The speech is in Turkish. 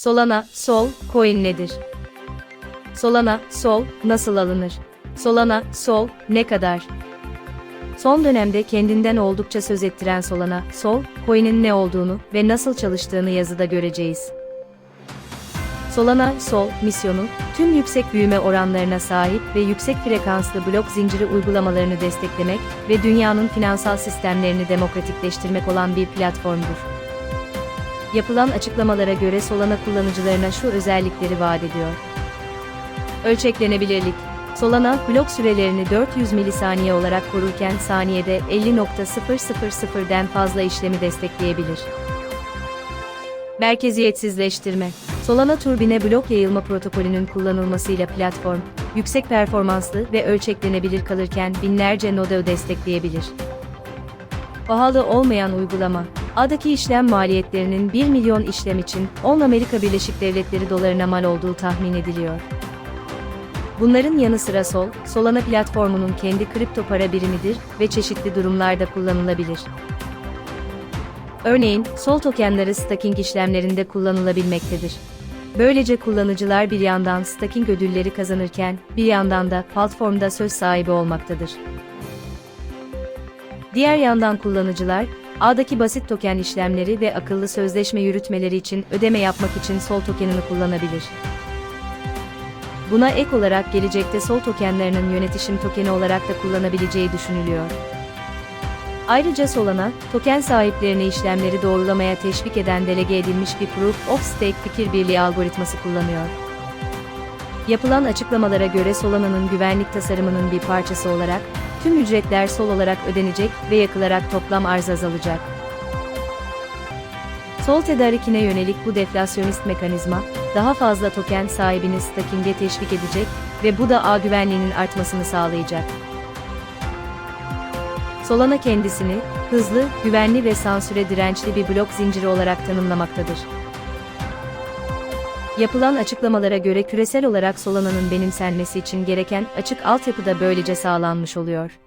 Solana, Sol, coin nedir? Solana, Sol, nasıl alınır? Solana, Sol, ne kadar? Son dönemde kendinden oldukça söz ettiren Solana, Sol, coin'in ne olduğunu ve nasıl çalıştığını yazıda göreceğiz. Solana, Sol, misyonu, tüm yüksek büyüme oranlarına sahip ve yüksek frekanslı blok zinciri uygulamalarını desteklemek ve dünyanın finansal sistemlerini demokratikleştirmek olan bir platformdur. Yapılan açıklamalara göre Solana kullanıcılarına şu özellikleri vaat ediyor. Ölçeklenebilirlik. Solana, blok sürelerini 400 milisaniye olarak korurken saniyede 50.000'den fazla işlemi destekleyebilir. Merkeziyetsizleştirme. Solana turbine blok yayılma protokolünün kullanılmasıyla platform, yüksek performanslı ve ölçeklenebilir kalırken binlerce noda destekleyebilir. Pahalı olmayan uygulama. A'daki işlem maliyetlerinin 1 milyon işlem için 10 Amerika Birleşik Devletleri dolarına mal olduğu tahmin ediliyor. Bunların yanı sıra Sol, Solana platformunun kendi kripto para birimidir ve çeşitli durumlarda kullanılabilir. Örneğin, Sol tokenları staking işlemlerinde kullanılabilmektedir. Böylece kullanıcılar bir yandan staking ödülleri kazanırken, bir yandan da platformda söz sahibi olmaktadır. Diğer yandan kullanıcılar, ağdaki basit token işlemleri ve akıllı sözleşme yürütmeleri için ödeme yapmak için Sol tokenini kullanabilir. Buna ek olarak gelecekte Sol tokenlarının yönetişim tokeni olarak da kullanabileceği düşünülüyor. Ayrıca Solana, token sahiplerini işlemleri doğrulamaya teşvik eden delege edilmiş bir Proof of Stake fikir birliği algoritması kullanıyor. Yapılan açıklamalara göre Solana'nın güvenlik tasarımının bir parçası olarak, tüm ücretler sol olarak ödenecek ve yakılarak toplam arz azalacak. Sol tedarikine yönelik bu deflasyonist mekanizma, daha fazla token sahibini staking'e teşvik edecek ve bu da ağ güvenliğinin artmasını sağlayacak. Solana kendisini, hızlı, güvenli ve sansüre dirençli bir blok zinciri olarak tanımlamaktadır. Yapılan açıklamalara göre küresel olarak Solana'nın benimsenmesi için gereken açık altyapı da böylece sağlanmış oluyor.